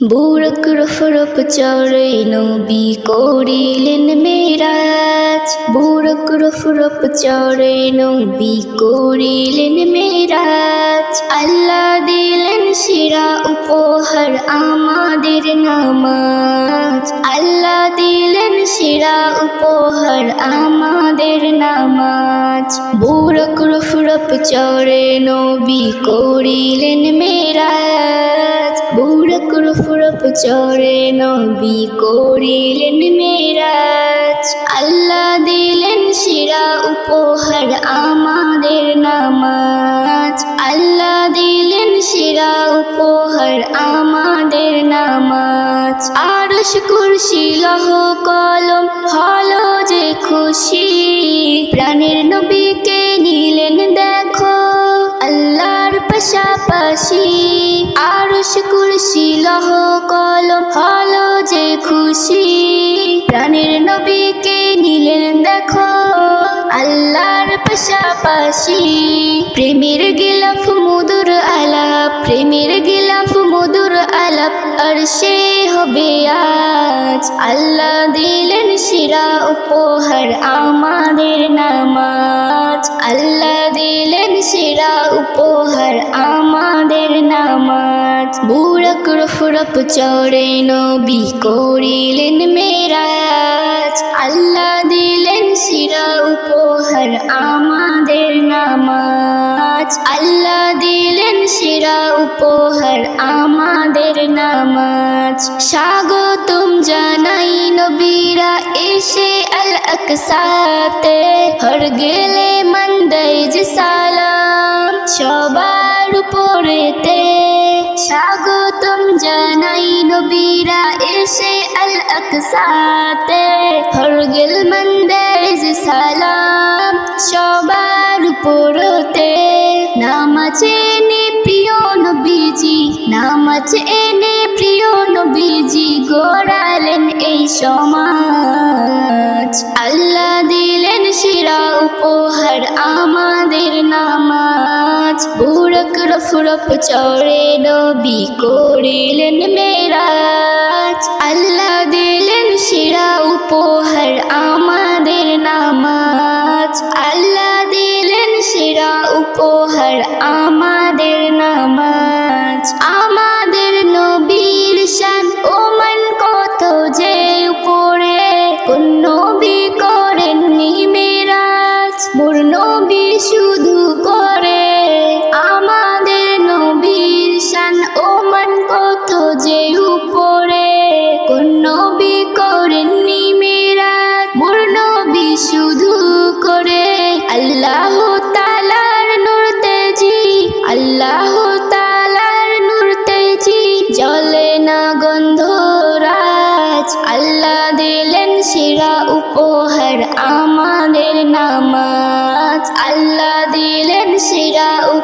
বুড়ক রফরপ চড়ে নবী করিলেন মেরাজ। বুড়ক রফরপ চড়ে নবী করিলেন মেরাজ। আল্লাহ দিলেন শিরা উপহার আমাদের নামাজ। আল্লাহ দিলেন শিরা উপহার আমাদের নামাজ। বুড়ক রফরপ চড়ে নবী করিলেন মেরাজ। বুড়ক রফরপ চড়ে নবী করিলেন মেরাজ। আল্লাহ দিলেন শিরা উপহার আমাদের নামাজ। আল্লাহ দিলেন শিরা উপহার আমাদের নামাজ। আরশ কুরসি লহ কলম হলো যে খুশি। প্রাণের নবীকে নিলেন দেখো, আল্লাহর পাশাপাশি। আরশ কুরসি লহ কলম, হলো যে খুশি। প্রাণের নবীকে নিলেন দেখো, আল্লাহর পাশাপাশি। প্রেমের গিলাফ মধুর আলাপ, প্রেমের গিলাফ মধুর আলাপ আর সে হবে আজ। আল্লাহ দিলেন শিরা উপহার আমাদের নামাজ। আল্লাহ দিলেন শিরা উপহার আমাদের নামাজ। বুড়ক রফরপ চড়ে নবী করিলেন মেরাজ। আল্লাহ দিলেন শিরা উপহার আমাদের নামাজ। আল্লাহ দিলেন শিরা উপহার আমাদের নামাজ। স্বাগতম জানাই নবীরা এসে আল আকসাতে হর গেলে মন্দাই যে সালাম সবার উপরেতে। স্বাগতম জানাই নবীরা এসে আল আকসাতে হর গেল মন্দাই যে সালাম সবার উপরতে। নামাজ এনে প্রিয় নবীজি, নামাজ এনে প্রিয় নবীজি, গোড়ালেন এই সমাজ। আল্লাহ দিলেন শিরা উপহার আমাদের নামাজ। বুড়ক রফরফ চড়ে নবী করিলেন মেরাজ। আল্লাহ দিলেন শিরা উপহার আমাদের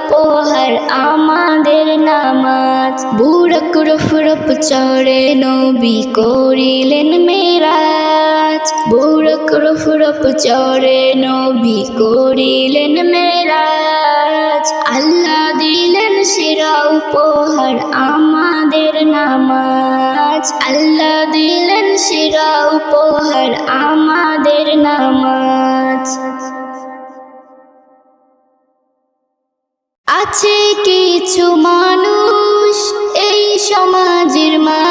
উপহার আমাদের নামাজ। বুড়ক রফরপ চড়ে নবী করিলেন মেরাজ। বুড়ক রফরপ চড়ে নবী করিলেন মেরাজ। আল্লাহ দিলেন শিরা উপহার আমাদের নামাজ। আল্লাহ দিলেন শিরা উপহার আমাদের নামাজ। আছে কিছু মানুষ এই সমাজের মাঝে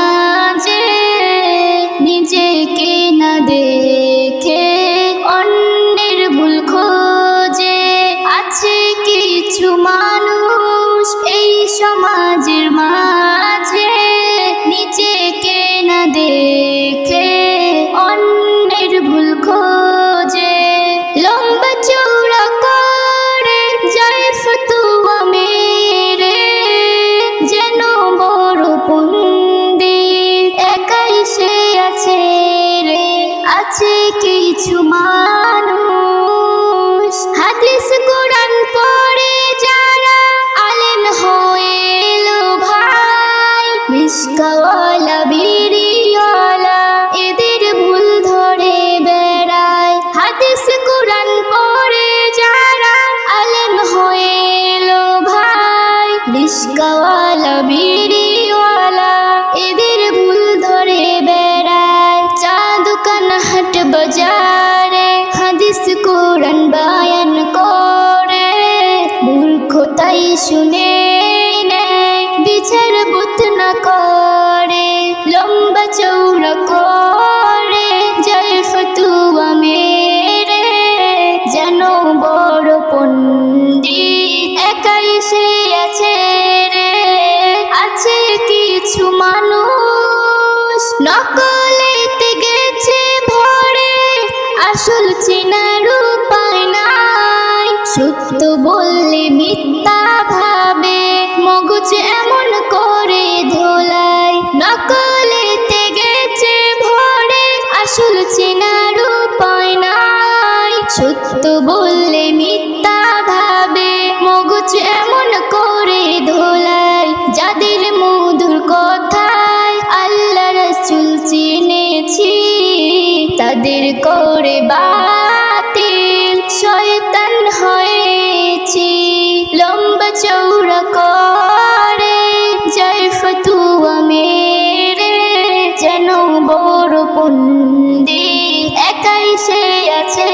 সে আছে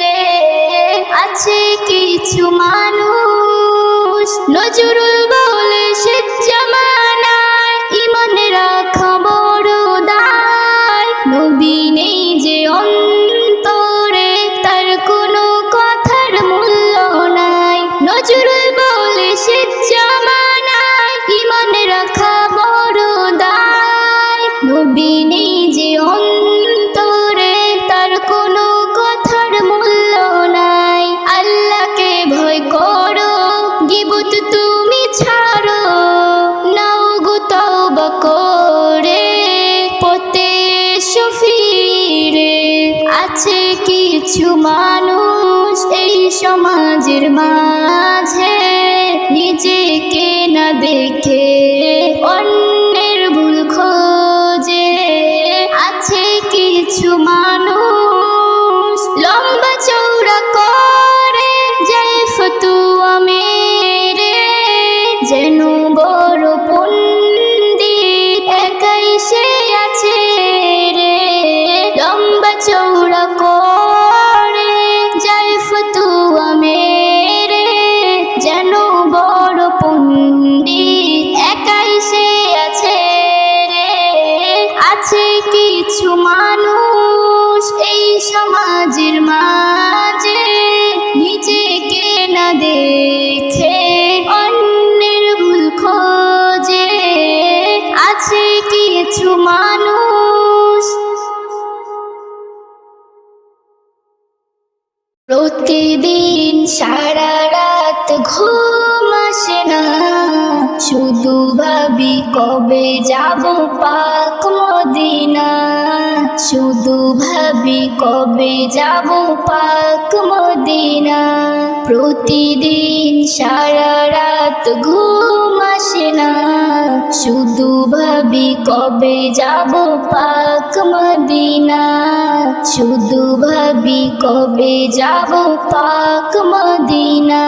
রে আছে কিছু মানুষ। নজরুল মাঝে নিজেকে না দেখে ভাবি, কবে যাব পাক মদিনা? শুধু ভাবি, কবে যাব পাক মদিনা? প্রতিদিন সারা রাত ঘুম আসে না। শুধু ভাবি, কবে যাব পাক মদিনা? শুধু ভাবি, কবে যাব পাক মদিনা?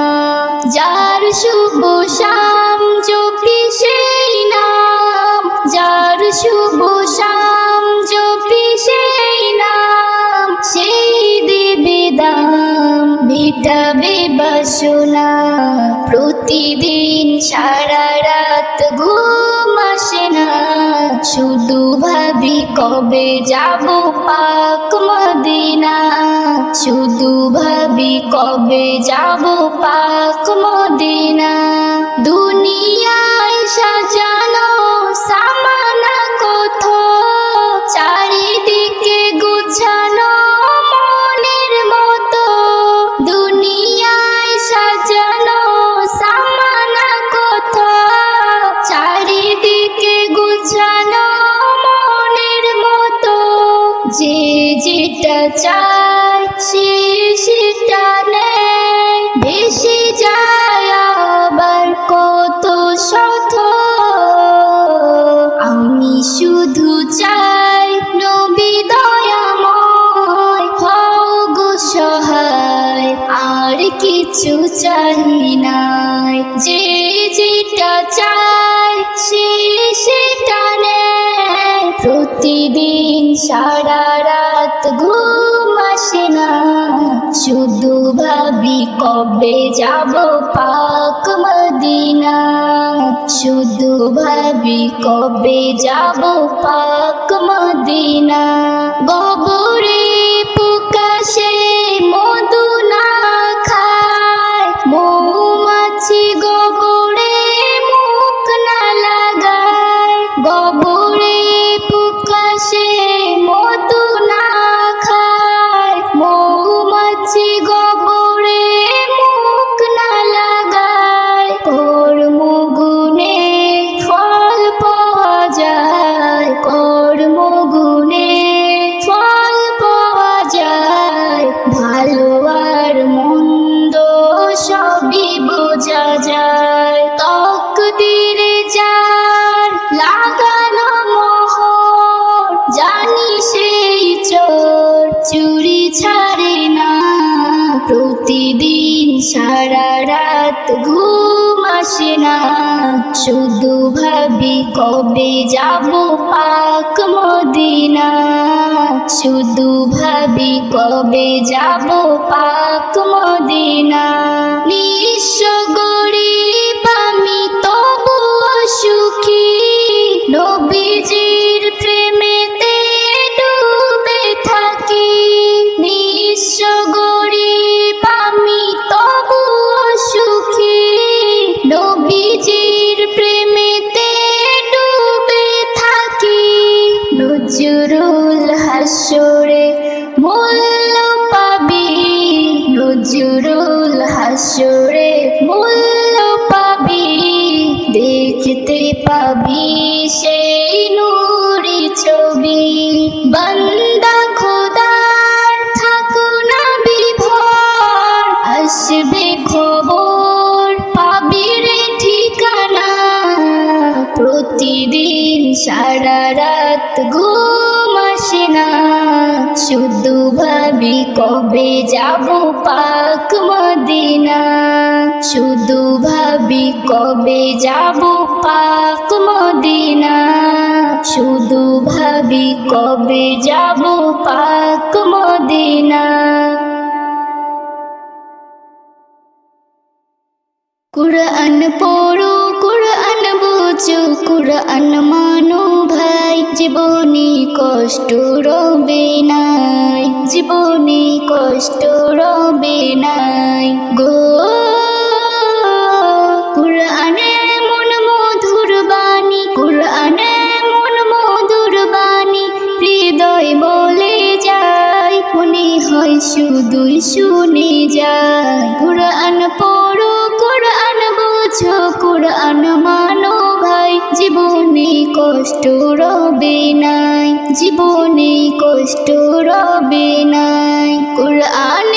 যার শুভ শাম জপি সেই নাম, যার শুভ শাম জপি সেই নাম, সেই দেবে দাম, মিটাবে বাসনা। প্রতিদিন সারা রাত ঘুম আসে না, শুধু ভাবি কবে যাব পাক মদিনা। শুধু ভাবি কবে যাব পাক মদিনা। দুনিয়ায় সাজানো সামানা চারিদিকে গুছানো মনের মতো। দুনিয়ায় সাজানো সামানা চারিদিকে গুছানো মনের মতো। যেটা সে সেটা নেয় প্রতিদিন সারা রাত ঘুম আসে না। শুধু ভাবি কবে যাব পাক মদিনা। শুধু ভাবি কবে যাব পাক মদিনা। গবরে প্রকাশে মধু শুধু ভাবি কবে যাব পাক মদিনা। শুধু ভাবি কবে যাব পাক মদিনা। নিঃস্ব কবে যাব পাক মদিনা? শুধু ভাবি কবে যাব পাক মদিনা? শুধু ভাবি কবে যাব পাক মদিনা? কুরআন পড়ো, কুরআন বুঝো, কুরআন মানো ভাই। জীবনে কষ্ট রবে নাই, জীবনে কষ্ট রবে নাই গো। কুরআনে মন মধুর বাণী কুরআনে মন মধুর বাণী, হৃদয় বলে যায়, মনে হয় শুধুই শুনে যায়। কুরআন পড়ো, কুরআন বুঝো, কুরআন মানো। জীবনে কষ্ট রবে নাই জীবনে কষ্ট রবে নাই কুরআনের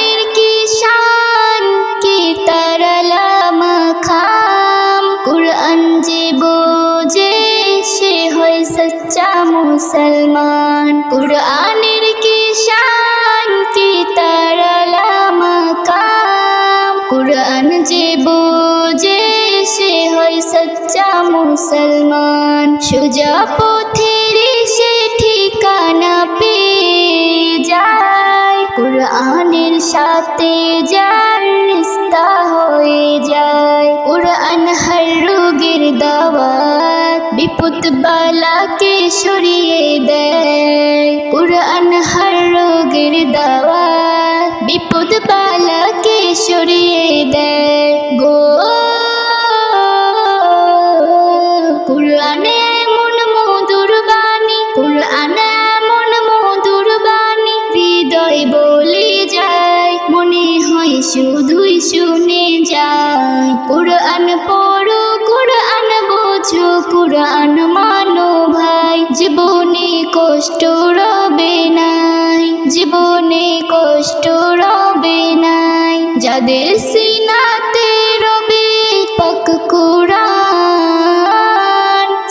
সোজা পথের সে ঠিকানা পেয়ে যায়। কুরআনের সাথে যার রিস্তা হয়ে যায়। কুরআন হর রোগের দাওয়াত বিপদ বালাকে সরিয়ে দেয়। কুরআন হর রোগের দাওয়াত বিপদ বালাকে সরিয়ে দেয়। কষ্ট রবে নাই, জীবনে কষ্ট রবে নাই। যাদের সিনাতে রবে পাক কুরআন,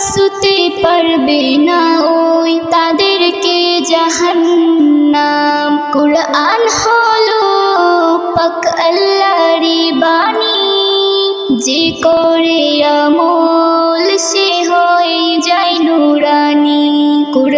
শুতে পারবে না ওই তাদেরকে জাহান্নাম। কুরআন হলো পাক আল্লাহরি বাণী, যে করে আমল সে হয়ে যায় নুরানি।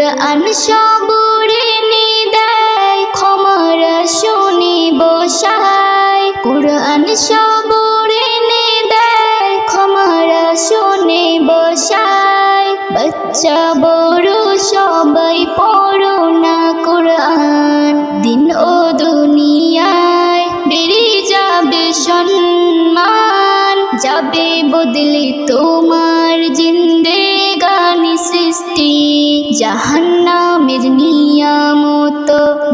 কুরআন সবরে নে দেয় ক্ষমার শুনে বসায় কুরআন সবরে নে দেয় ক্ষমার শুনে বসায় বাচ্চা বড় সবাই পড়ো না কোরআন। দিন ও দুনিয়ায় বেড়ে যাবে সম্মান। যাবে বদলে তোমার জিন্দে জাহান্নামের নিয়ামত,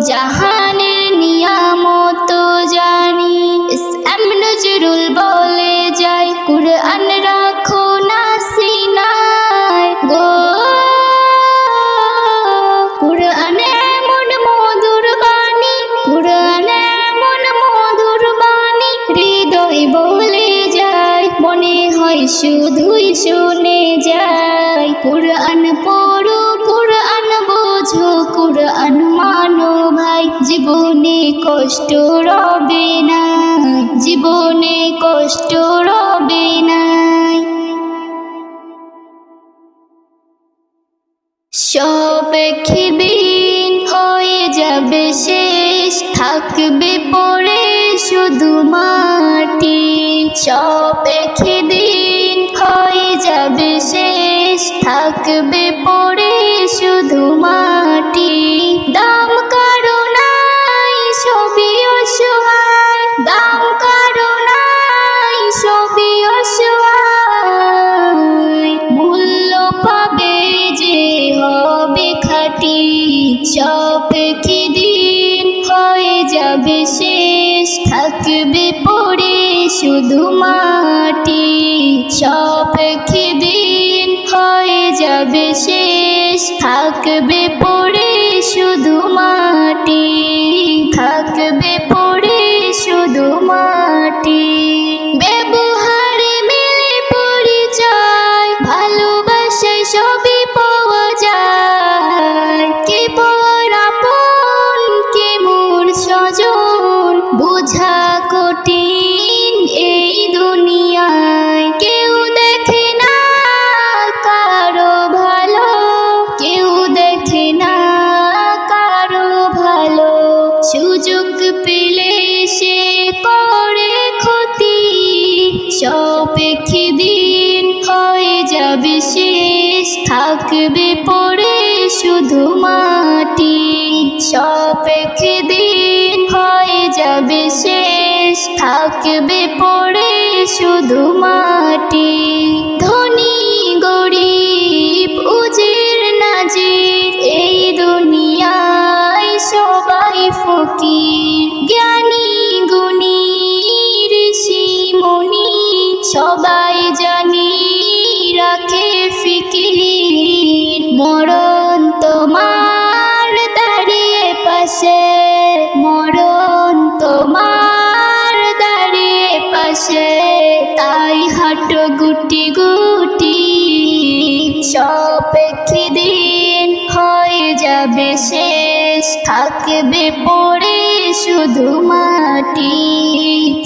জাহানের নিয়ামত জানি। ইসলাম নজরুল বলে যায়, কুরআন রাখো না সিনায়। গো, কুরআন এমন মধুর বাণী, কুরআন এমন মধুর বাণী, হৃদয় বলে যায়, মনে হয় শুধুই শুনে যায়। কুরআন পড়ো কষ্ট রবে না, জীবনে কষ্ট রবে না। সব দিন হয়ে যাবে শেষ, থাকবে পড়ে শুধু মাটি। সব দিন হয়ে যাবে শেষ, থাকবে শুধু মাটি সব দিন হয়ে যাবে শেষ। থাকবে পড়ে শুধু মাটি। যাবে শেষ থাকবে পড়ে শুধু মাটি। সপেক্ষে দিন হয়ে যাবে শেষ, থাকবে পড়ে শুধু মাটি। ধনী, গরিব, উজির, নাজির, এই দুনিয়ায় সবাই ফকির। জ্ঞানী গুটি গুটি সপেক্ষে দিন হয়ে যাবে শেষ। থাকবে পড়ে শুধু মাটি।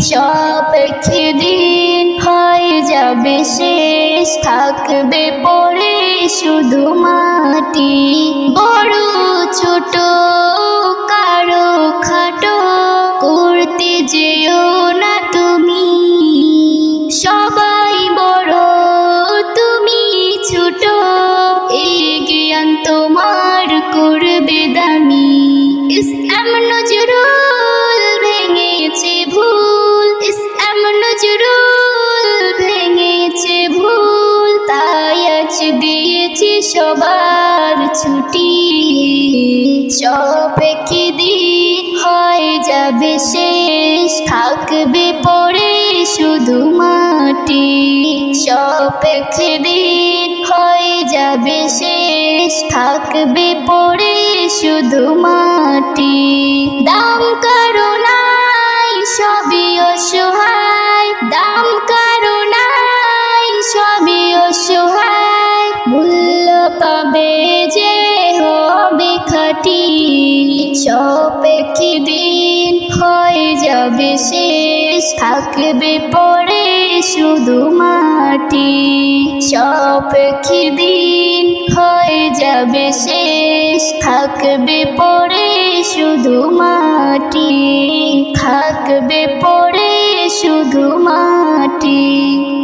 সপেক্ষে দিন হয়ে যাবে শেষ। থাকবে পড়ে শুধু মাটি। বড় ছোট সপেক্ষে দিন হয়ে যাবে শেষ? থাকবে পড়ে শুধু মাটি। সপেক্ষে দিন হয়ে যাবে শেষ? থাকবে পড়ে শুধু মাটি। দাম কারও সপে কি দিন হয়ে যাবে শেষ? থাকবে পরে শুধু মাটি। সপে কি দিন হয়ে যাবে শেষ? থাকবে পরে শুধু মাটি। থাকবে পরে শুধু মাটি।